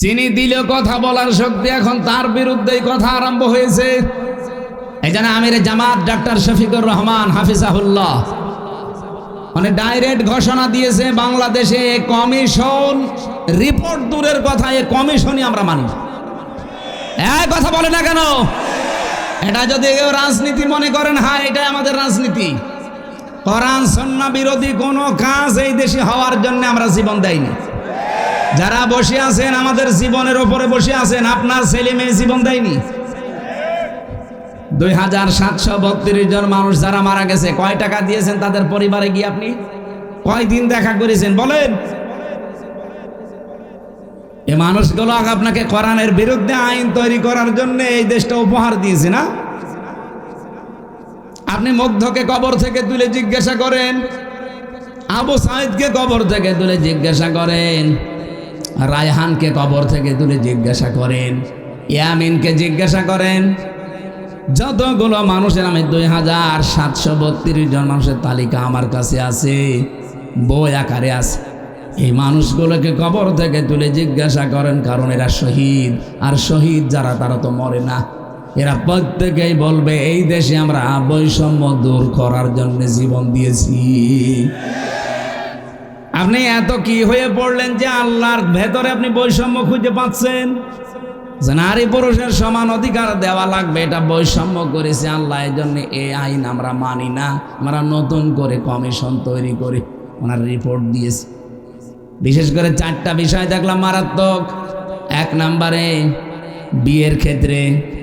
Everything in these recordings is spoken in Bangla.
চিনি দিল কথা বলার শক্তি এখন তার বিরুদ্ধেই কথা আরম্ভ হয়েছে। এই জন্য আমির জামাত ডাক্তার শফিকুর রহমান, হাফিজাহুল্লাহ। মানে ডাইরেক্ট ঘোষণা দিয়েছে, বাংলাদেশে কমিশন রিপোর্ট দূরের কথা, এ কমিশনই আমরা মানি। এক কথা বলে না কেন? এটা যদি কেউ রাজনীতি মনে করেন হ্যাঁ এটাই আমাদের রাজনীতি। কোরআন সন্না বিরোধী কোনো কাজ এই দেশে হওয়ার জন্য আমরা জীবন দেয়নি। যারা বসে আছেন, আমাদের জীবনের ওপরে বসে আছেন, আপনার ছেলে মেয়ে জীবন দেয়নি? দুই হাজার সাতশো বত্রিশ জন মানুষ যারা মারা গেছে, কয় টাকা দিয়েছেন তাদের পরিবারে গিয়ে আপনি? কয় দিন দেখা করেছেন? বলেন। এ মানুষগুলো আপনাকে কোরআনের বিরুদ্ধে আইন তৈরি করার জন্য এই দেশটা উপহার দিয়েছে না? আপনি মুগ্ধকে কবর থেকে তুলে জিজ্ঞাসা করেন, আবু সাইদকে কবর থেকে তুলে জিজ্ঞাসা করেন রায়হানকে কবর থেকে তুলে জিজ্ঞাসা করেন ইয়ামিনকে জিজ্ঞাসা করেন, যতগুলো মানুষের আমি দুই হাজার সাতশো বত্রিশ জন মানুষের তালিকা আমার কাছে আছে, বই আকারে আছে। এই মানুষগুলোকে কবর থেকে তুলে জিজ্ঞাসা করেন, কারণ এরা শহীদ, আর শহীদ যারা, তারা তো মরে না। এরা প্রত্যেকেই বলবে, এই দেশে আমরা বৈষম্য দূর করার জন্য জীবন দিয়েছি। আপনি এত কি হয়ে পড়লেন যে আল্লাহর ভেতরে আপনি বৈষম্য খুঁজে পাচ্ছেন? যে নারী পুরুষের সমান অধিকার দেওয়া লাগবে, এটা বৈষম্য করেছে আল্লাহ এই জন্য এই আইন আমরা মানি না। আমরা নতুন করে কমিশন তৈরি করে। ওনার রিপোর্ট দিয়েছি। বিশেষ করে চারটা বিষয় দেখলাম মারাত্মক। এক নম্বরে বিয়ের ক্ষেত্রে,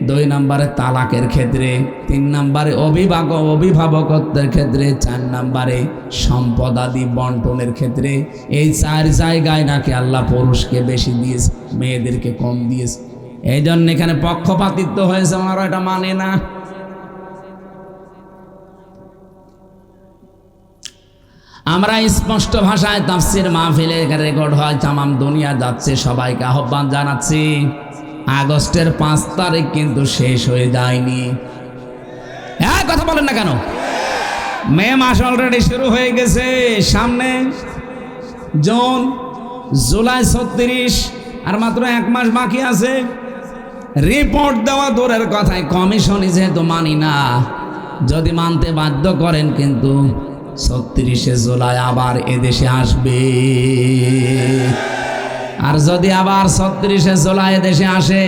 দুই নম্বরে তালাকের ক্ষেত্রে, তিন নম্বরে অভিভাবক, অভিভাবকত্বের ক্ষেত্রে, চার নম্বরে সম্পদাদি বন্টনের ক্ষেত্রে। এই চার জায়গায় নাকি আল্লাহ পুরুষকে বেশি দিয়েছে, মেয়েদেরকে কম দিয়েছে। এই জন্য এখানে পক্ষপাতিত্ব হয়েছে, ওনারা এটা মানে না। আমরা স্পষ্ট ভাষায় তাফসির মাহফিলে রেকর্ড হয়, তামাম দুনিয়া যাচ্ছে, সবাইকে আহ্বান জানাচ্ছি। আগস্টের পাঁচ তারিখ কিন্তু শেষ হয়ে যায়নি। হ্যাঁ কথা বলেন না কেন? মে মাস অলরেডি শুরু হয়ে গেছে। সামনে জুন, জুলাই ছত্রিশ, আর মাত্র এক মাস বাকি আছে। রিপোর্ট দেওয়া দূরের কথায় কমিশনই যেহেতু মানি না, যদি মানতে বাধ্য করেন কিন্তু ছত্রিশে জুলাই আবার এদেশে আসবে। আর যদি আবার ছত্রিশে জুলাই দেশে আসে,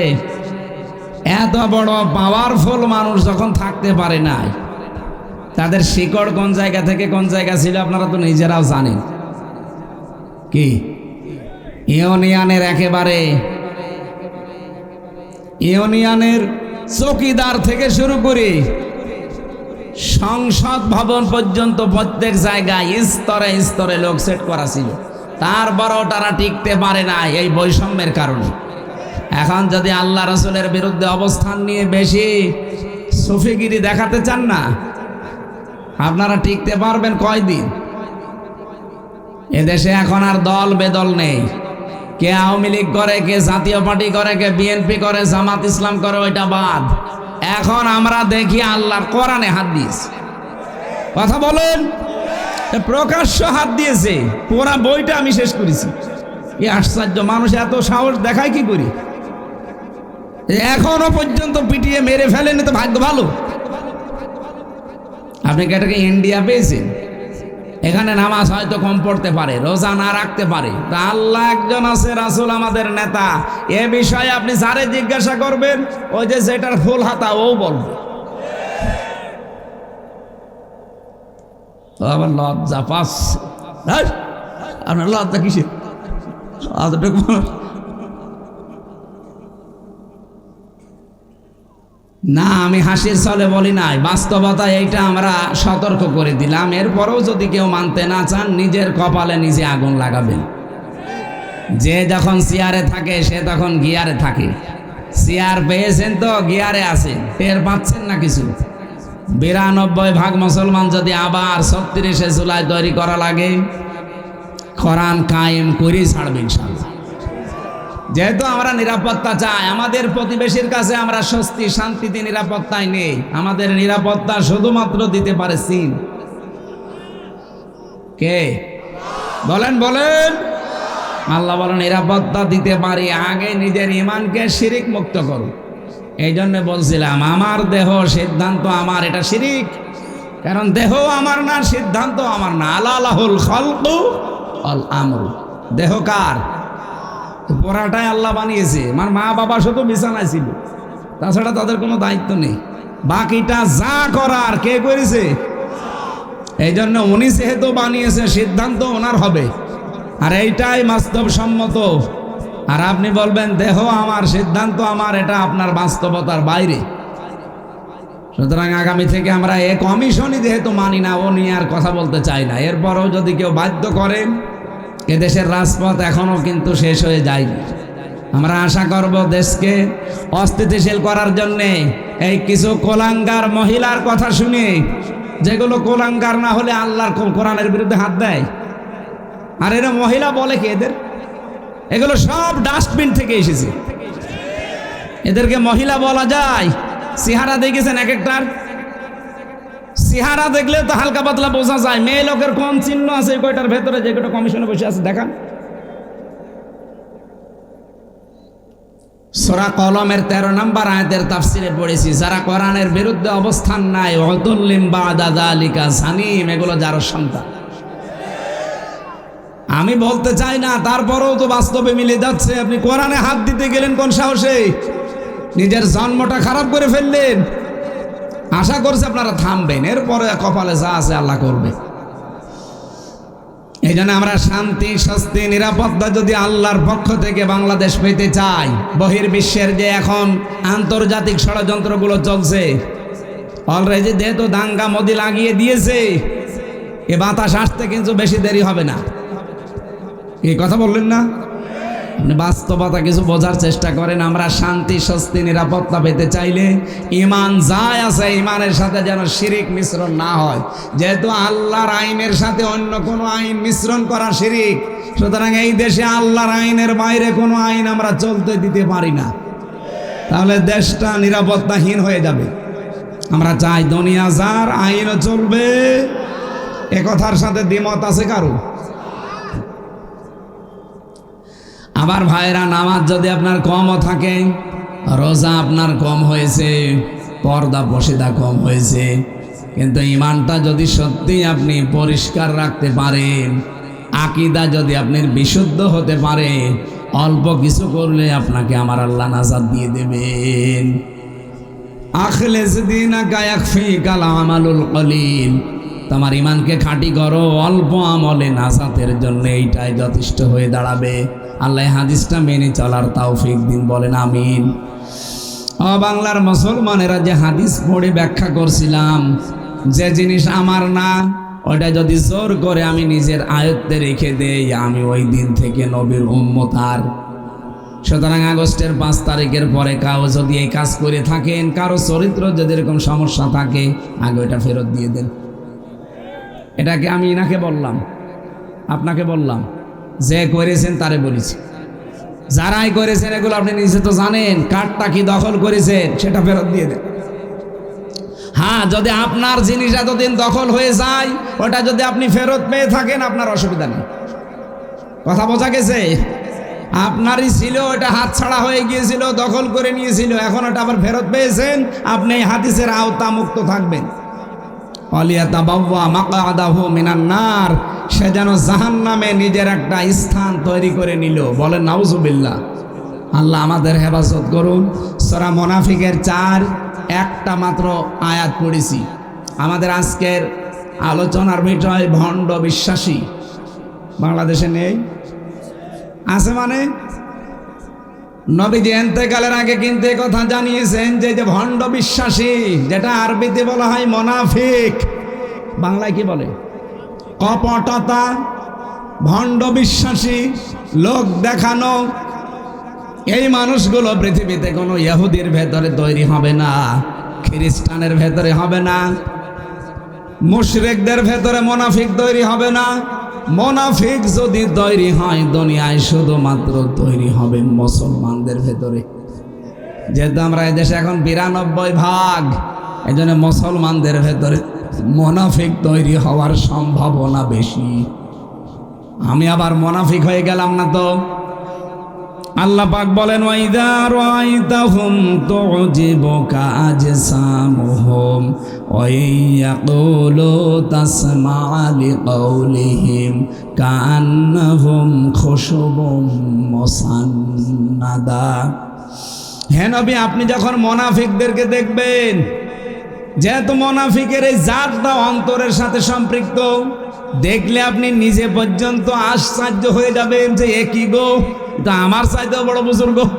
এত বড় পাওয়ারফুল মানুষ যখন থাকতে পারে না তাদের শিকড় কোন জায়গা থেকে কোন জায়গা ছিল আপনারা তো নিজেরাও জানেন। কি? ইউনিয়নের একেবারে, ইউনিয়নের চৌকিদার থেকে শুরু করে সংসদ ভবন পর্যন্ত প্রত্যেক জায়গায় স্তরে স্তরে লোক সেট করা ছিল। তারপরও তারা টিকতে পারে না, এই বৈষম্যের কারণে। এখন যদি আল্লাহ রসুলের বিরুদ্ধে অবস্থান নিয়ে বেশি সুফিগিরি দেখাতে চান না, আপনারা টিকতে পারবেন কয়দিন? এদেশে এখন আর দল বেদল নেই। কে আওয়ামী লীগ করে, কে জাতীয় পার্টি করে, কে বিএনপি করে, জামাত ইসলাম করে, ওইটা বাদ। এখন আমরা দেখি আল্লাহর কোরআনে দিয়েছে কথা বলেন। প্রকাশ্য হাত দিয়েছে। পুরা বইটা আমি শেষ করেছি। এই আশ্চর্য মানুষ এত সাহস দেখায় কি করি? এখনও পর্যন্ত পিটিয়ে মেরে ফেলেনি তো ভাগ্য ভালো। আপনি কি এটাকে ইন্ডিয়া পেয়েছেন? এখানে নামাজ হয়তো কম পড়তে পারে, রোজা না রাখতে পারে। তা আল্লাহ একজন আছে, রাসুল আমাদের নেতা। এ বিষয়ে আপনি যারে জিজ্ঞাসা করবেন, ওই যে যেটার ফুল হাতা ও বলবে। আবার লজ্জা পাস আপনার লজ্জা অতটুকু না, আমি হাসির চলে বলি নাই। বাস্তবতা এইটা আমরা সতর্ক করে দিলাম। এরপরেও যদি কেউ মানতে না চান, নিজের কপালে নিজে আগুন লাগাবেন। যে যখন চেয়ারে থাকে, সে তখন গিয়ারে থাকে। চেয়ার পেয়েছেন তো, গিয়ারে আছেন টের পাচ্ছেন না কিছু? বিরানব্বই ভাগ মুসলমান যদি আবার ছত্রিশে জুলাই তৈরি করা লাগে, কোরআন কায়েম করেই ছাড়বে ইনশাল্লাহ যেহেতু আমরা নিরাপত্তা চাই, আমাদের প্রতিবেশীর কাছে আমরা স্বস্তি, শান্তিতে নিরাপত্তায় নেই। আমাদের নিরাপত্তা শুধুমাত্র দিতে পারে চীন। কে? বলেন বলেন। আল্লাহ বলেন, নিরাপত্তা দিতে পারি, আগে নিজের ইমানকে শিরিক মুক্ত করো এই জন্য বলছিলাম, আমার দেহ সিদ্ধান্ত আমার, এটা শিরিক। কারণ দেহ আমার না, সিদ্ধান্ত আমার না। আল্লাহুল খলকু অল আমরু। দেহ কার? পড়াটাই আল্লাহ বানিয়েছে। আমার মা বাবা শুধু বিছানায় ছিল। তাছাড়া তাদের কোনো দায়িত্ব নেই। বাকিটা যা করার, কে করেছে? এই জন্য উনি যেহেতু বানিয়েছে, সিদ্ধান্ত ওনার হবে। আর এইটাই বাস্তবসম্মত। আর আপনি বলবেন দেহ আমার সিদ্ধান্ত, আমার এটা আপনার বাস্তবতার বাইরে। সুতরাং আগামী থেকে আমরা এ কমিশনই যেহেতু মানি না, ও নিয়ে আর কথা বলতে চাই না। এরপরও যদি কেউ বাধ্য করেন এ দেশের রাজপথ এখনও কিন্তু শেষ হয়ে যায়নি। আমরা আশা করব দেশকে অস্থিতিশীল করার জন্যে এই কিছু কোলাঙ্গার মহিলার কথা শুনে, যেগুলো কোলাঙ্গার না হলে আল্লাহর কোরআনের বিরুদ্ধে হাত দেয়। আর এরা মহিলা বলে কি এদের? এগুলো সব ডাস্টবিন থেকে এসেছে। এদেরকে মহিলা বলা যায়। সিহারা দেখেছেন এক একটার সিহারা দেখলে তো হালকা পাতলা বোঝা যায়। মেয়ে লোকের কোন চিহ্ন আছে কয়টার ভেতরে, যে কয়টা কমিশনে বসে আছে, দেখান। সোরা কলমের তেরো নম্বর আয়াতের তাফসিরে পড়েছি, যারা কোরআনের বিরুদ্ধে অবস্থান নাই অতুল্লিম বা দাদা আলিকা সানিম, এগুলো যার সন্তান। আমি বলতে চাই না, তারপরেও তো বাস্তবে মিলে যাচ্ছে। আপনি কোরআনে হাত দিতে গেলেন কোন সাহসে? নিজের জন্মটা খারাপ করে ফেললেন। আশা করছে আপনারা থামবেন, এরপরে কপালে যা আছে আল্লাহ করবে। এই জন্য আমরা শান্তি, স্বস্তি, নিরাপত্তা যদি আল্লাহর পক্ষ থেকে বাংলাদেশ পেতে চাই, বহির্বিশ্বের যে এখন আন্তর্জাতিক ষড়যন্ত্রগুলো চলছে অলরেডি যেহেতু দাঙ্গা, মোদি লাগিয়ে দিয়েছে, এ বাতাস আসতে কিন্তু বেশি দেরি হবে না। এই কথা বললেন না? বাস্তবতা কিছু বোঝার চেষ্টা করেন, আমরা শান্তি, স্বস্তি, নিরাপত্তা পেতে চাইলে ইমান যায় আছে ইমানের সাথে যেন শিরিক মিশ্রণ না হয়। যেহেতু আল্লাহর আইনের সাথে অন্য কোনো আইন মিশ্রণ করা শিরিক, সুতরাং এই দেশে আল্লাহর আইনের বাইরে কোনো আইন আমরা চলতে দিতে পারি না। তাহলে দেশটা নিরাপত্তাহীন হয়ে যাবে। আমরা চাই দুনিয়া যার আইনও চলবে এ কথার সাথে দ্বিমত আছে কারও? আবার ভাইরা, নামাজ যদি আপনার কমও থাকে, রোজা আপনার কম হয়েছে, পর্দা পশিদা কম হয়েছে। কিন্তু ইমানটা যদি সত্যি আপনি পরিষ্কার রাখতে পারেন আকিদা যদি আপনি বিশুদ্ধ হতে পারে, অল্প কিছু করলে আপনাকে আমার আল্লাহ নাজাদ দিয়ে দেবেন। আমালুল তোমার ইমানকে খাঁটি করো, অল্প আমলে নাজাতের জন্য এইটাই যথেষ্ট হয়ে দাঁড়াবে। আল্লাহ হাদিসটা মেনে চলার তৌফিক দিন, বলেন আমিন। বাংলার মুসলমানেরা যে হাদিস পড়ে ব্যাখ্যা করছিলাম, যে জিনিস আমার না ওটা যদি জোর করে আমি নিজের আয়ত্তে রেখে দেই, আমি ওই দিন থেকে নবীর উম্মত আর। সুতরাং আগস্টের পাঁচ তারিখের পরে কাউ যদি এই কাজ করে থাকেন, কারও চরিত্র যদি এরকম সমস্যা থাকে, আগে ওটা ফেরত দিয়ে দেন। এটাকে আমি ইনাকে বললাম, আপনাকে বললাম। যে করেছেন তারে বলেছি। যারাই করেছেন এগুলো আপনি নিজে তো জানেন, কার্ডটা কি দখল করেছেন সেটা ফেরত দিয়ে দেন। হ্যাঁ যদি আপনার জিনিস এতদিন দখল হয়ে যায়, ওটা যদি আপনি ফেরত পেয়ে থাকেন, আপনার অসুবিধা নেই। কথা বোঝা গেছে? আপনারই ছিল, ওটা হাত ছাড়া হয়ে গিয়েছিল, দখল করে নিয়েছিল, এখন ওটা আবার ফেরত পেয়েছেন, আপনি এই হাদিসের আওতা মুক্ত থাকবেন। অলিয়াতা বাবা মাকাদাহু মিনান নার। সে যেন জাহান নামে নিজের একটা স্থান তৈরি করে নিল। বলেন, নাউজুবিল্লাহ। আল্লাহ আমাদের হেফাজত করুন। সরা মোনাফিকের চার, একটা মাত্র আয়াত পড়েছি। আমাদের আজকের আলোচনার বিষয় ভণ্ড বিশ্বাসী। বাংলাদেশে নেই? আছে মানে? নবীজি এন্তেকালের আগে কিন্তু কথা জানিয়েছেন যে যে ভণ্ড বিশ্বাসী, যেটা আরবিতে বলা হয় মোনাফিক, বাংলায় কি বলে? কপটতা, ভণ্ড বিশ্বাসী, লোক দেখানো, এই মানুষগুলো পৃথিবীতে কোনো ইহুদির ভেতরে তৈরি হবে না, খ্রিস্টানের ভেতরে হবে না, মুশরেকদের ভেতরে মোনাফিক তৈরি হবে না। মোনাফিক যদি তৈরি হয়, দুনিয়ায় শুধুমাত্র তৈরি হবে মুসলমানদের ভেতরে। যেহেতু আমরা এদেশে এখন বিরানব্বই ভাগ এই জন্য মুসলমানদের ভেতরে মোনাফিক তৈরি হওয়ার সম্ভাবনা বেশি। আমি আবার মোনাফিক হয়ে গেলাম না তো? আল্লাহ পাক বলেন, ওয়াইদা রাআইতাহুম তুজিবুকা আজসামুহুম ওয়া ইয়াকুলু তাসমা'a লিকাউলিহিম কান্নাহুম খুশুবুম মুসান্নাদা। হে নবী, আপনি যখন মোনাফিকদেরকে দেখবেন, যেহেতু মোনাফিকের এই জাতটা অন্তরের সাথে সম্পৃক্ত, দেখলে আপনি নিজে পর্যন্ত আশ্চর্য হয়ে যাবেন যে এ কি গো? তা আমার চাইতেও বড় বুজুর্গ।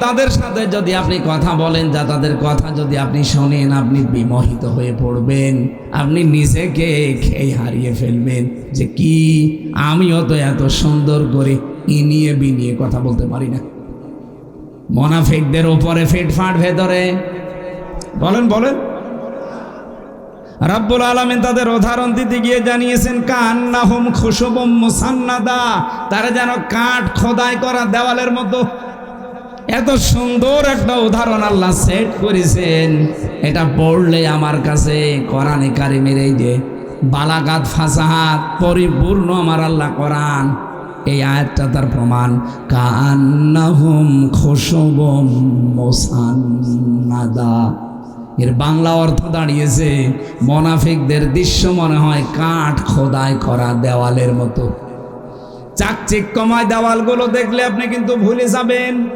তাদের সাথে যদি আপনি কথা বলেন, যা তাদের কথা যদি আপনি শোনেন, আপনি বিমোহিত হয়ে পড়বেন, আপনি নিজেকে খেয়ে হারিয়ে ফেলবেন। যে কি? আমিও তো এত সুন্দর করে ইনিয়ে বিনিয়ে কথা বলতে পারি না। মোনাফিকদের ওপরে ফিটফাট ভেতরে। বলেন বলেন। রাব্বুল আলামিন তাদের উদাহরণ দিতে গিয়ে জানিয়েছেন, কান্নাহুম খুশুবুম মুসান্নাদা তারা যেন কাঠ খোদাই করা দেওয়ালের মতো। এত সুন্দর একটা উদাহরণ আল্লাহ সেট করেছেন। এটা পড়লে আমার কাছে কোরআনে কারিমের এই যে বালাগাত ফাসাহাত পরিপূর্ণ আমার আল্লাহ কোরআন, এই আয়াতটা তার প্রমাণ। কান্নাহুম খুশুবুম মুসান্নাদা। এর বাংলা অর্থ দাঁড়িয়েছে, মনাফিকদের দৃশ্য মনে হয় কাঠ খোদাই করা দেওয়ালের মতো। চাকচিক চাকচিক্যময় দেওয়ালগুলো দেখলে আপনি কিন্তু ভুলে যাবেন,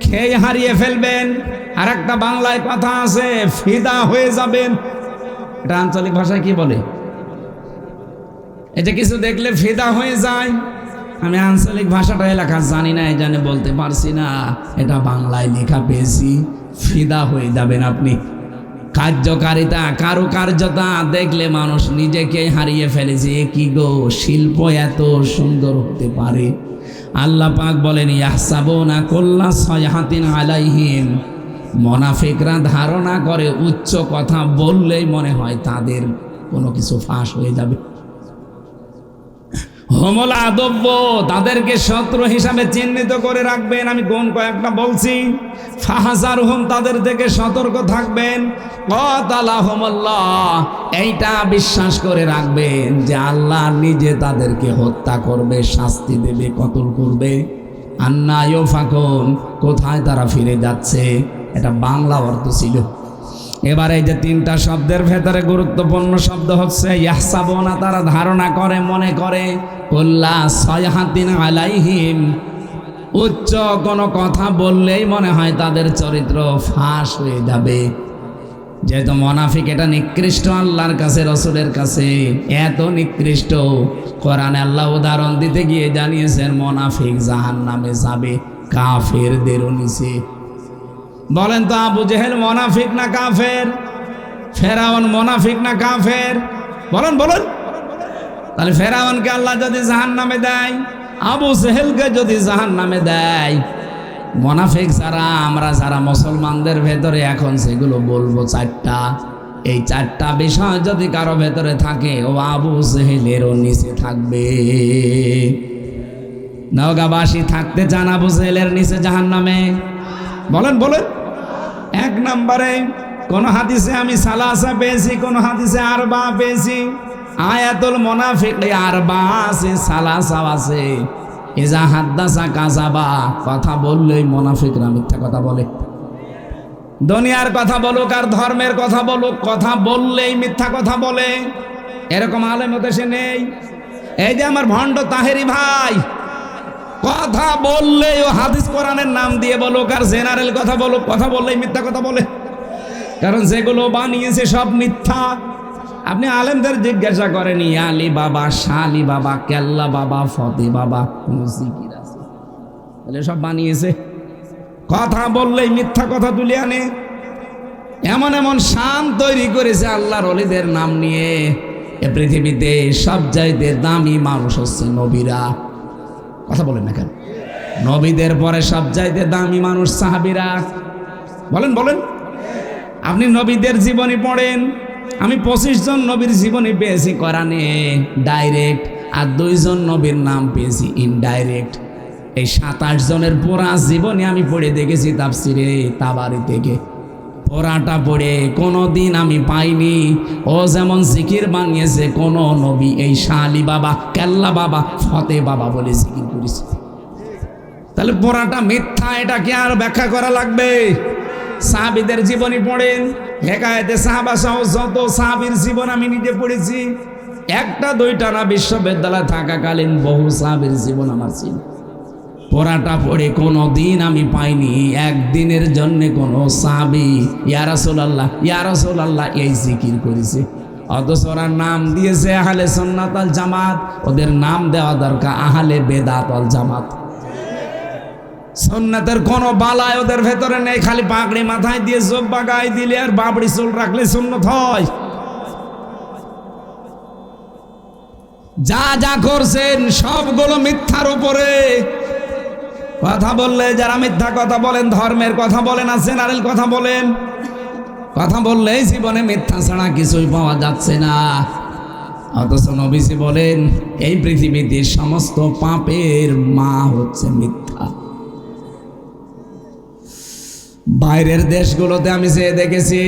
খেয়ে হারিয়ে ফেলবেন। আর একটা বাংলায় কথা আছে, ফিদা হয়ে যাবেন। এটা আঞ্চলিক ভাষায় কি বলে? এটা কিছু দেখলে ফিদা হয়ে যায়। আমি আঞ্চলিক ভাষাটা এলাকা জানি না এই জানে বলতে পারছি না। এটা বাংলায় লেখা পেয়েছি, ফিদা হয়ে যাবেন আপনি। কার্যকারিতা, কারুকার্যতা দেখলে মানুষ নিজেকে হারিয়ে ফেলেছে। কি গো? শিল্প এত সুন্দর হতে পারে? আল্লাহ পাক বলেন, ইয়াহসাবুনা কুল্লা সয়াহাতিন আলাইহিম। মনাফিকরা ধারণা করে, উচ্চ কথা বললেই মনে হয় তাদের কোনো কিছু ফাঁস হয়ে যাবে। হোমল আদব্য, তাদেরকে শত্রু হিসাবে চিহ্নিত করে রাখবেন। আমি কোন কয়েকটা বলছি। ফাহাজার হোম তাদের থেকে সতর্ক থাকবেন। এইটা বিশ্বাস করে রাখবেন যে আল্লাহ নিজে তাদেরকে হত্যা করবে, শাস্তি দেবে, কতল করবে। আন্না ফাকুন কোথায় তারা ফিরে যাচ্ছে? এটা বাংলা অর্থ ছিল। এবার এই যে তিনটা শব্দের ভেতরে গুরুত্বপূর্ণ শব্দ হচ্ছে, ইয়াহসাবনা তারা ধারণা করে, মনে করে, কল্লা সয়হাতিন আলাইহিম উচ্চ কোনো কথা বললেই মনে হয় তাদের চরিত্র ফাঁস হয়ে যাবে। যেহেতু মনাফিক এটা নিকৃষ্ট আল্লাহর কাছে, রসুলের কাছে, এত নিকৃষ্ট। কোরআনে আল্লাহ উদাহরণ দিতে গিয়ে জানিয়েছেন, মনাফিক জাহান নামে যাবে, কাফেরদেরও নিচে বলেন তো আবু জেহেল মোনাফিক না কাফের? ফেরাউন মোনাফিক না কাফের? বলেন বলেন। তাহলে ফেরাউনকে আল্লাহ যদি জাহান নামে দেয়, আবু জেহেলকে যদি জাহান নামে দেয়, মোনাফিক যারা, আমরা যারা মুসলমানদের ভেতরে এখন সেগুলো বলব চারটা। এই চারটা বিষয় যদি কারও ভেতরে থাকে, ও আবু জেহেলেরও নিচে থাকবে। নওগাবাসী থাকতে চান আবু জেহেলের নিচে জাহান নামে বলেন বলেন। এক নম্বরে, কোন হাদিসে আমি সালাসা পেয়েছি, কোন হাদিসে আরবা পেয়েছি। আয়াতুল মোনাফিক আরবা আছে সালাসা আছে। এজা হাদ্দাসা কাজাবা কথা বললেই মোনাফিকরা মিথ্যা কথা বলে। দুনিয়ার কথা বলুক আর ধর্মের কথা বলুক, কথা বললেই মিথ্যা কথা বলে। এরকম আলেম দেশে নেই। এই যে আমার ভণ্ড তাহেরি ভাই কথা বললে, ও হাদিস কোরআনের নাম দিয়ে বলুক আর জেনারেল কথা বলুক কথা বললেই মিথ্যা কথা বলে। কারণ যেগুলো বানিয়েছে সব মিথ্যা। আপনি আলেমদের জিজ্ঞাসা করেন আলী বাবা, শালি বাবা, কেল্লা বাবা, ফতে বাবা তাহলে সব বানিয়েছে। কথা বললেই মিথ্যা কথা তুলে আনে। এমন এমন শান তৈরি করেছে আল্লাহর অলিদের নাম নিয়ে। এ পৃথিবীতে সব চাইতে দামি মানুষ হচ্ছে নবীরা। কথা বলেন না কেন? নবীদের পরে সব চাইতে দামি মানুষ সাহাবিরা। বলেন বলেন। আপনি নবীদের জীবনী পড়েন, আমি পঁচিশ জন নবীর জীবনী পেয়েছি কোরআনে ডাইরেক্ট আর দুইজন নবীর নাম পেয়েছি ইনডাইরেক্ট এই সাতাশ জনের পুরা জীবনী আমি পড়ে দেখেছি তাপসিরে তাবারি থেকে। পোড়াটা পড়ে কোনো দিন আমি পাইনি। ও যেমন জিকির বানিয়েছে, কোনো নবী এই শালি বাবা, কেল্লা বাবা, ফতে বাবা বলে জিকির করেছে। তাহলে পোড়াটা মিথ্যা, এটা কি আর ব্যাখ্যা করা লাগবে? সাহাবিদের জীবনী পড়েন, হেকায়েতে সাহাবা সহ যত সাহাবির জীবন আমি নিজে পড়েছি, একটা দুইটা না, বিশ্ববিদ্যালয়ে থাকাকালীন বহু সাহাবির জীবন আমার ছিল। পড়াটা পড়ে কোনো দিন আমি পাইনি। একদিনের জন্য কোনো সাবি ইয়ারাসুল আল্লাহ ইয়ারাসুল আল্লাহ এই জিকির করেছে। অথচ ওরা নাম দিয়েছে আহলে সন্ন্যাতাল জামাত। ওদের নাম দেওয়া দরকার আহলে বেদাতল জামাত। সন্ন্যতের কোনো বালায় ওদের ভেতরে নেই, খালি পাগড়ি মাথায় দিয়ে জব্বা গায়ে দিলে আর বাবড়ি চুল রাখলে সুন্নত হয়। যা যা করছেন সবগুলো মিথ্যার উপরে। কথা বললে যারা মিথ্যা কথা বলেন, ধর্মের কথা বলেন আর জেনারেল কথা বলেন, কথা বললেই জীবনে মিথ্যা ছাড়া কিছুই পাওয়া যাচ্ছে না। অথচ নবীজি বলেন, এই পৃথিবীতে সমস্ত পাপের মা হচ্ছে মিথ্যা। বাইরের দেশগুলোতে আমি যে দেখেছি,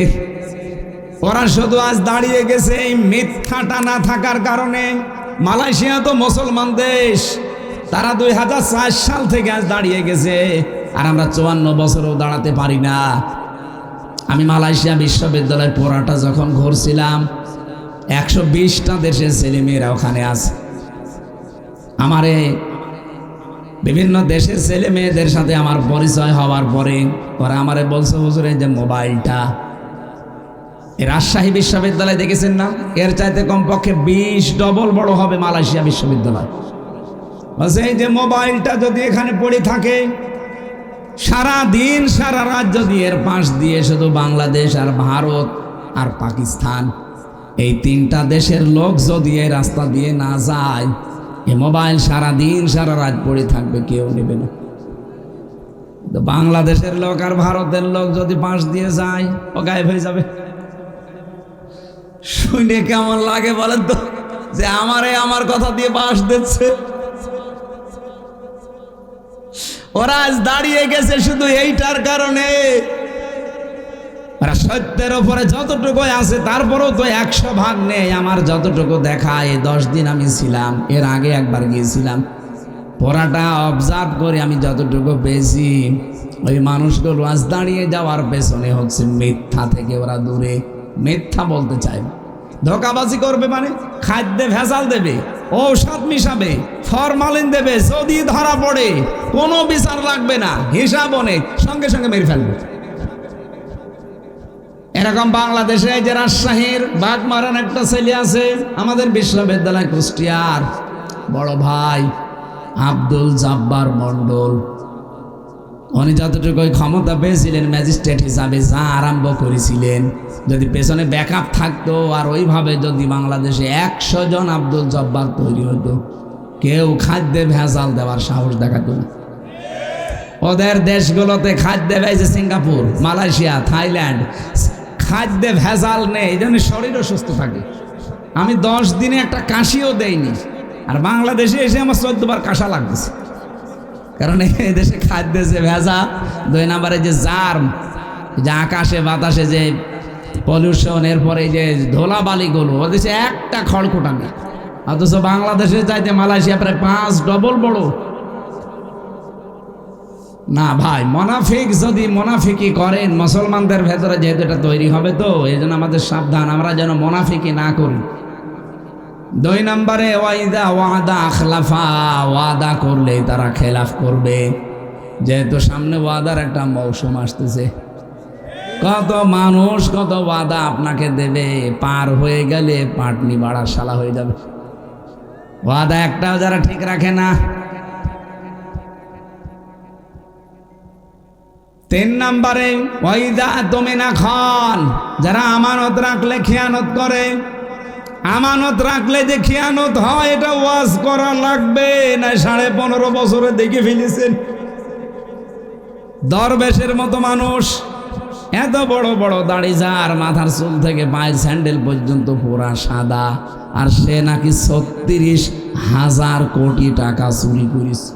ওরা শুধু আজ দাঁড়িয়ে গেছে এই মিথ্যাটা না থাকার কারণে। মালয়েশিয়া তো মুসলমান দেশ। তারা দুই হাজার চার সাল থেকে আজ দাঁড়িয়ে গেছে। আর আমরা চুয়ান্ন বছরও দাঁড়াতে পারি না। আমি মালয়েশিয়া বিশ্ববিদ্যালয় পড়াটা যখন ঘুরছিলাম, একশো বিশটা দেশের ছেলেমেয়েরা ওখানে আছে। আমারে বিভিন্ন দেশের ছেলে মেয়েদের সাথে আমার পরিচয় হওয়ার পরে ওরা আমারে বলছে, হুজুরে যে মোবাইলটা রাজশাহী বিশ্ববিদ্যালয় দেখেছেন না? এর চাইতে কমপক্ষে বিশ ডবল বড় হবে মালয়েশিয়া বিশ্ববিদ্যালয়। এই যে মোবাইলটা যদি এখানে পড়ে থাকে, সারা দিন, সারা রাত যদি এর পাশ দিয়ে শুধু বাংলাদেশ আর ভারত আর পাকিস্তান, এই তিনটা দেশের লোক যদি এই রাস্তা দিয়ে না যায়, এ মোবাইল সারা দিন, সারা রাত পড়ে থাকবে, কেউ নেবে না। তো বাংলাদেশের লোক আর ভারতের লোক যদি পাশ দিয়ে যায়, ও গায়েব হয়ে যাবে। শুনে কেমন লাগে বলেন তো? যে আমারে আমার কথা দিয়ে বাস দিচ্ছে। ওরা আজ দাঁড়িয়ে গেছে শুধু এইটার কারণে। ওরা সত্যের ওপরে যতটুকু আছে, তারপরেও তো একশো ভাগ নেই। আমার যতটুকু দেখা, এই দশ দিন আমি ছিলাম, এর আগে একবার গিয়েছিলাম। পড়াটা অবজার্ভ করে, আমি যতটুকু পেয়েছি। ওই মানুষগুলো আজ দাঁড়িয়ে যাওয়ার পেছনে হচ্ছে মিথ্যা থেকে ওরা দূরে। মিথ্যা বলতে চায় না। ধোকাবাজি করবে মানে? খাদ্যে ভেজাল দেবে, ঔষধ মিশাবে, ফরমালিন দেবে, যদি ধরা পড়ে, কোনো বিচার লাগবে না। হিসাব অনেক সঙ্গে সঙ্গে মেরে ফেলবে। এরকম বাংলাদেশে যে রাজশাহীর বাগমারান একটা ছেলে আছে, আমাদের বিশ্ববিদ্যালয় কুষ্টিয়ার। বড় ভাই, আব্দুল জাব্বার মণ্ডল। উনি যতটুকু ক্ষমতা পেয়েছিলেন ম্যাজিস্ট্রেট হিসাবে যা আরম্ভ করেছিলেন, যদি পেছনে ব্যাকআপ থাকতো, আর ওইভাবে যদি বাংলাদেশে একশো জন আব্দুল জব্বার তৈরি হতো, কেউ খাদ্যে ভেজাল দেওয়ার সাহস দেখাতো ওদের দেশগুলোতে খাদ্যে ভেজে সিঙ্গাপুর, মালয়েশিয়া, থাইল্যান্ড, খাদ্যে ভেজাল নেই, এই জন্য শরীরও সুস্থ থাকে। আমি দশ দিনে একটা কাশিও দেইনি, আর বাংলাদেশে এসে আমার চোদ্দবার কাশা লাগতেছে। কারণ এই দেশে খাদ্যে যে ভেজা দুই নাম্বারে যে জার্ম যে আকাশে, বাতাসে যে পলিউশন এরপরে যে ধোলাবালিগুলো দেশে একটা খড়কুটা নেই। অথচ বাংলাদেশে চাইতে মালয়েশিয়া প্রায় পাঁচ ডবল বড়। না ভাই, মোনাফিক যদি মোনাফিকি করেন, মুসলমানদের ভেতরে যেহেতু এটা তৈরি হবে তো, এই আমাদের সাবধান, আমরা যেন মোনাফিকি না করি। দুই নম্বরে, ওয়াইদা ওয়াদা আখলাফা, ওয়াদা করলে তারা খেলাফ করবে। যেহেতু সামনে ওয়াদার একটা মৌসুম আসতেছে। কত মানুষ কত ওয়াদা আপনাকে দেবে, পার হয়ে গেলে পাটনি বাড়ার শালা হয়ে যাবে। ওয়াদা একটাও যারা ঠিক রাখে না। তিন নম্বরে, ওয়াইদা তোমিনা খান, যারা আমানত রাখলে খেয়ানত করে। আমানত রাখলে যে খেয়ানত হয়, এটা ওয়াজ করা লাগবে। না সাড়ে পনেরো বছরে দেখে ফেলেছেন। দরবেশের মতো মানুষ। এত বড় বড় দাড়ি যার মাথার চুল থেকে পায়ের স্যান্ডেল পর্যন্ত পুরা সাদা। আর সে নাকি ছত্রিশ হাজার কোটি টাকা চুরি করিস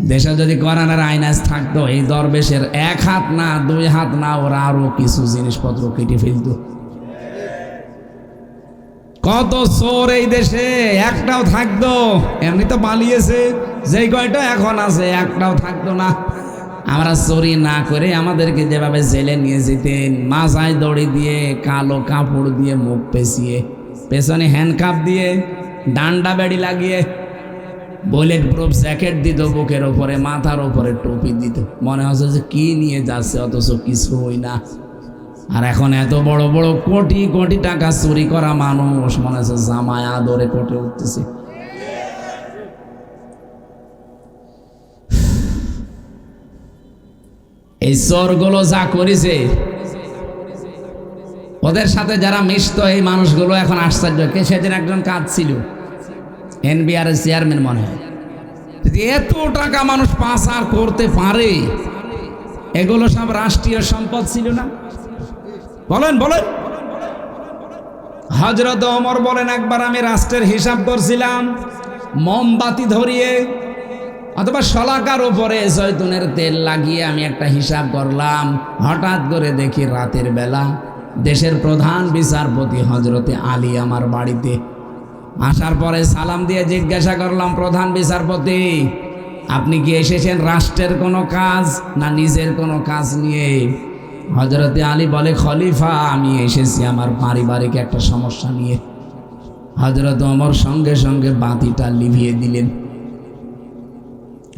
দেশে যদি কোরআনের আইনাজ থাকতো, এই দরবেশের এক হাত না, দুই হাত না, ওরা আরও কিছু জিনিসপত্র কেটে ফেলতো। কত চোর এই দেশে? একটাও থাকতো। এমনি তো পালিয়েছে। যেই কয়টা এখন আছে, একটাও থাকতো না। আমরা চুরি না করে আমাদেরকে যেভাবে জেলে নিয়ে যেতেন মাথায় দড়ি দিয়ে, কালো কাপড় দিয়ে, মুখ পেঁচিয়ে, পেছনে হ্যান্ডকাপ দিয়ে, ডান্ডা বেড়ি লাগিয়ে বুলেট প্রুফ জ্যাকেট দিত, বুকের ওপরে মাথার ওপরে টুপি দিত। মনে হচ্ছে যে কি নিয়ে যাচ্ছে, অথচ কিছুই না। আর এখন এত বড় বড় কোটি কোটি টাকা চুরি করা মানুষ, মনে হচ্ছে জামায় আদরে কোটে উঠতেছে। এই চোরগুলো যা করেছে, ওদের সাথে যারা মিশত, এই মানুষগুলো এখন আশ্চর্য। কে সেদিন একজন কাজ ছিল এনবিআর চেয়ারম্যান মনে হয়। এত টাকা মানুষ পাচার করতে পারে, এগুলো সব রাষ্ট্রীয় সম্পদ ছিল না? বলেন বলেন। হজরত অমর বলেন, একবার আমি রাষ্ট্রের হিসাব করছিলাম, মোমবাতি ধরিয়ে অথবা শলাকার উপরে জৈতুনের তেল লাগিয়ে আমি একটা হিসাব করলাম। হঠাৎ করে দেখি রাতের বেলা দেশের প্রধান বিচারপতি হজরতে আলী আমার বাড়িতে। আসার পরে সালাম দিয়ে জিজ্ঞাসা করলাম, প্রধান বিচারপতি, আপনি কি এসেছেন রাষ্ট্রের কোনো কাজ না নিজের কোনো কাজ নিয়ে? হজরতে আলী বলে, খলিফা, আমি এসেছি আমার পারিবারিক একটা সমস্যা নিয়ে। হজরত অমর সঙ্গে সঙ্গে বাতিটা লিভিয়ে দিলেন।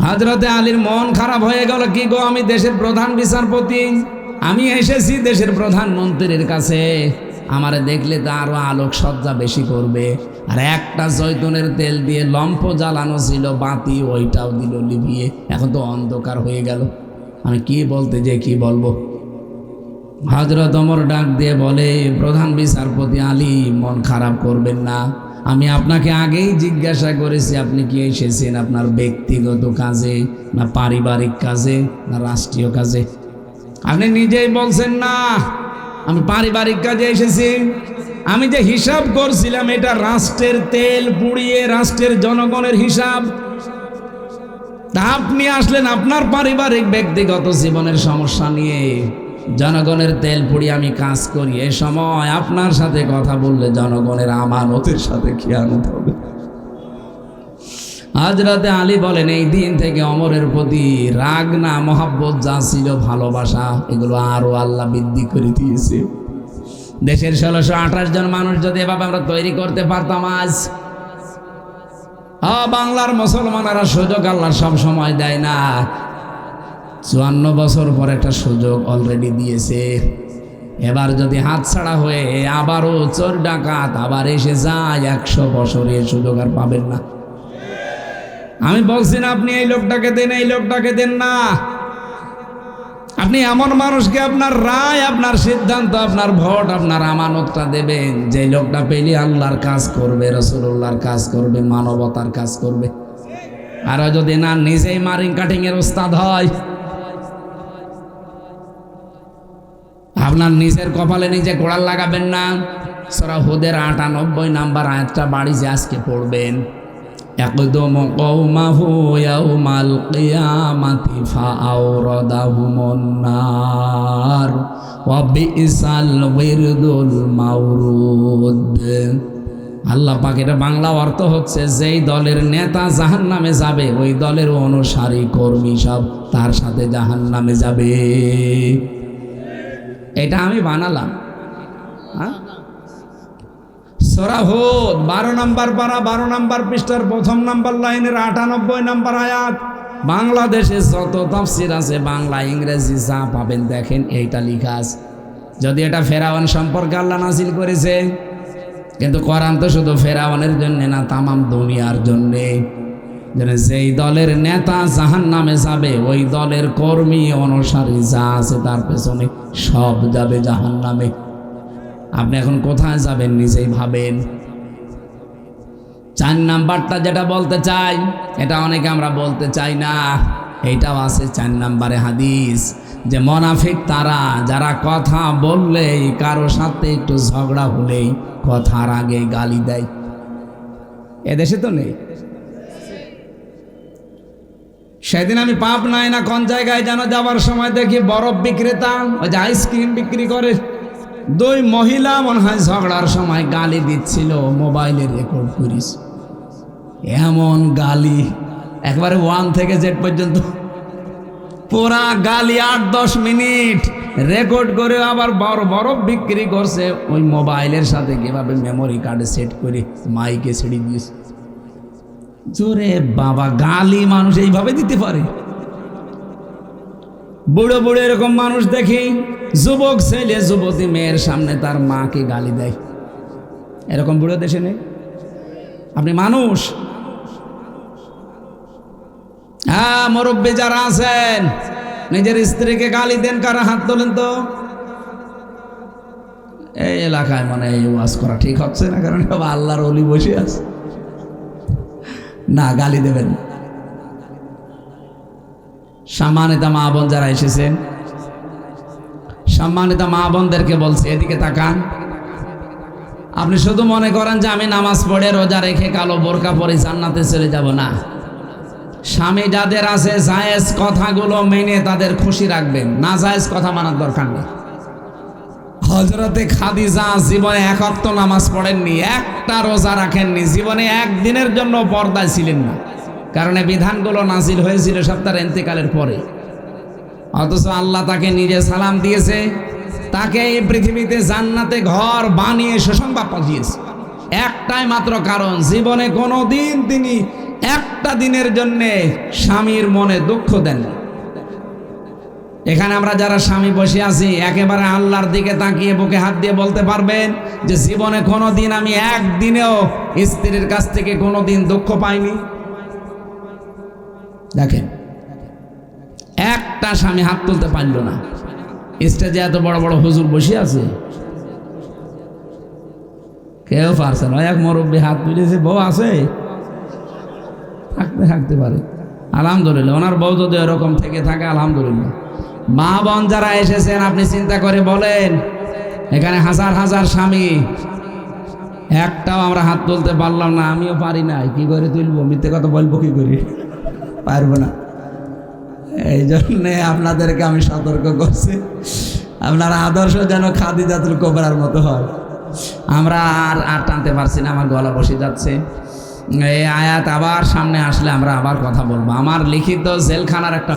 হজরতে আলীর মন খারাপ হয়ে গেল, কি গো, আমি দেশের প্রধান বিচারপতি। আমি এসেছি দেশের প্রধানমন্ত্রীর কাছে। আমারে দেখলে তো আরও আলোক সজ্জা বেশি করবে। আর একটা জৈতুনের তেল দিয়ে লম্ফ জ্বালানো ছিল, বাতি ওইটাও দিল লিভিয়ে। এখন তো অন্ধকার হয়ে গেল। আমি কি বলতে যে কি বলব? হজরত অমর ডাক দিয়ে বলে, প্রধান বিচারপতি আলী, মন খারাপ করবেন না। আমি আপনাকে আগেই জিজ্ঞাসা করেছি, আপনি কি এসেছেন আপনার ব্যক্তিগত কাজে, না পারিবারিক কাজে, না রাষ্ট্রীয় কাজে? আপনি নিজেই বলছেন, না, আমি পারিবারিক কাজে এসেছি। আমি যে হিসাব করছিলাম, এটা রাষ্ট্রের তেল পুড়িয়ে রাষ্ট্রের জনগণের হিসাব। তা আপনি আসলেন আপনার পারিবারিক ব্যক্তিগত জীবনের সমস্যা নিয়ে। জনগণের তেল পুড়িয়ে আমি কাজ করি। এ সময় আপনার সাথে কথা বললে জনগণের আমানতের সাথে খেয়ানত হবে। হাজরাতে আলী বলেন, এই দিন থেকে অমরের প্রতি রাগ না, মহাব্বত যা ছিল ভালোবাসা, এগুলো আরও আল্লাহ বৃদ্ধি করে দিয়েছে। দেশের ষোলোশো আঠাশ জন মানুষ যদি এভাবে আমরা তৈরি করতে পারতাম আজ বাংলার মুসলমানেরা সুযোগ আল্লাহ সব সময় দেয় না। চুয়ান্ন বছর পর একটা সুযোগ অলরেডি দিয়েছে। এবার যদি হাতছাড়া হয়ে আবারও চোর ডাকাত, আবার এসে যায় একশো বছরে সুযোগ আর পাবেন না। আমি বলছি না, আপনি এই লোকটাকে দেন, এই লোকটাকে দেন না। আপনি এমন মানুষকে আপনার রায়, আপনার সিদ্ধান্ত, আপনার ভোট, আপনার আমানতটা দেবেন। যে লোকটা পেলে আল্লাহর কাজ করবে রসুল্লাহর কাজ করবে, মানবতার কাজ করবে। আর যদি না, নিজেই মারিং কাটিং এর ওস্তাদ হয়। আপনার নিজের কপালে নিজে গোড়াল লাগাবেন না। সরা হুদের আটানব্বই নাম্বার আয়াতটা বাড়িতে আজকে পড়বেন। একদম কৌমাহু ইয়াউমাল কিয়ামাতি ফাআওরাদাহুমুন নার আল্লাহ পাক এটা বাংলা অর্থ হচ্ছে যেই দলের নেতা জাহান নামে যাবে, ওই দলের অনুসারী কর্মী সব তার সাথে জাহান নামে যাবে। এটা আমি বানালাম। হ্যাঁ? সরাহদ বারো নাম্বার পারা, বারো নাম্বার পৃষ্ঠার প্রথম নাম্বার লাইনের আটানব্বই নাম্বার আয়াত। বাংলাদেশে যত তফসির আছে, বাংলা, ইংরেজি যা পাবেন দেখেন, এইটা লিখা আছে। যদি এটা ফেরাওয়ান সম্পর্কে আল্লাহ নাসিল করেছে, কিন্তু কোরআন তো শুধু ফেরাওয়ানের জন্যে না, তামাম দুনিয়ার জন্যে। যেই দলের নেতা জাহান নামে যাবে, ওই দলের কর্মী অনুসারী যা আছে তার পেছনে সব যাবে জাহান নামে আপনি এখন কোথায় যাবেন নিজেই ভাবেন। চার নাম্বারটা যেটা বলতে চাই, এটা অনেকে আমরা বলতে চাই না এইটাও আছে চার নাম্বারে হাদিস। যে মনাফিক তারা, যারা কথা বললেই কারও সাথে একটু ঝগড়া হলেই কথার আগে গালি দেয়। এদেশে তো নেই। সেদিন আমি পাপ নাই না, কোন জায়গায় যেন যাওয়ার সময় দেখি বরফ বিক্রেতা, ওই যে আইসক্রিম বিক্রি করে। দুই মহিলা মনে হয় ঝগড়ার সময় গালি দিচ্ছিল মোবাইলে রেকর্ড করিস। এমন গালি, একবারে ওয়ান থেকে জেড পর্যন্ত। পুরা গালি আট, দশ মিনিট রেকর্ড করে আবার বড় বরফ বিক্রি করছে, ওই মোবাইলের সাথে কীভাবে মেমোরি কার্ডে সেট করে মাইকে ছেড়ে দিয়েছে। জোরে বাবা, গালি মানুষ এইভাবে দিতে পারে। বুড়ো বুড়ো এরকম মানুষ দেখি, যুবক ছেলে, যুবতী মেয়ের সামনে তার মাকে গালি দেয়। এরকম বুড়ো দেশে নেই? আপনি মানুষ? হ্যাঁ মুরব্বী যারা আছেন, নিজের স্ত্রীকে গালি দেন, কারা হাত তোলেন তো? এই এলাকায় মানে ওয়াজ করা ঠিক হচ্ছে না, কারণ আল্লাহর অলি বসে আছে। না, গালি দেবেন সম্মানিত মা বোন যারা এসেছেন, সম্মানিত মা বোনদেরকে বলছে, এদিকে তাকান। আপনি শুধু মনে করেন যে আমি নামাজ পড়ে রোজা রেখে কালো বোরকা পরে জান্নাতে চলে যাব, না। স্বামী যাদের আছে, জায়েজ কথাগুলো মেনে তাদের খুশি রাখবেন। না, জায়েজ কথা মানার দরকার নেই। হজরতে খাদিজা জীবনে এক অক্ত নামাজ পড়েননি, একটা রোজা রাখেননি, জীবনে একদিনের জন্য পর্দায় ছিলেন না। কারণ বিধানগুলো নাজিল হয়েছিল সব তার এন্তেকালের পরে। অথচ আল্লাহ তাকে নিজে সালাম দিয়েছে, তাকে এই পৃথিবীতে জান্নাতে ঘর বানিয়ে সুসংবাদ পাঠিয়েছে। একটাই মাত্র কারণ, জীবনে কোনো দিন তিনি একটা দিনের জন্যে স্বামীর মনে দুঃখ দেন। এখানে আমরা যারা স্বামী বসে আছি, একেবারে আল্লাহর দিকে তাকিয়ে বুকে হাত দিয়ে বলতে পারবেন যে জীবনে কোনো দিন আমি একদিনেও স্ত্রীর কাছ থেকে কোনো দিন দুঃখ পাইনি। দেখেন, একটা স্বামী হাত তুলতে পারল না। স্টেজে এত বড় বড় হুজুর বসে আছে। কেউ পারছে না। এক মুরব্বী হাত তুলেছে, বউ আছে। থাকতে থাকতে পারে। আলহামদুলিল্লাহ, ওনার বউ যদি এরকম থেকে থাকে, আলহামদুলিল্লাহ। মা বোন যারা এসেছেন, আপনি চিন্তা করে বলেন, এখানে হাজার হাজার স্বামী। একটাও আমরা হাত তুলতে পারলাম না, আমিও পারি না কি করে তুলবো? মিথ্যে কথা বলব কি করি? পারব না। এই জন্যে আপনাদেরকে আমি সতর্ক করছি। আপনার আদর্শ যেন খাদি জাতুল কোবরার মতো হয়। আমরা আর আর টানতে পারছি না, আমার গলা বসে যাচ্ছে। এই আয়াত আবার সামনে আসলে আমরা আবার কথা বলব। আমার লিখিত জেলখানার একটা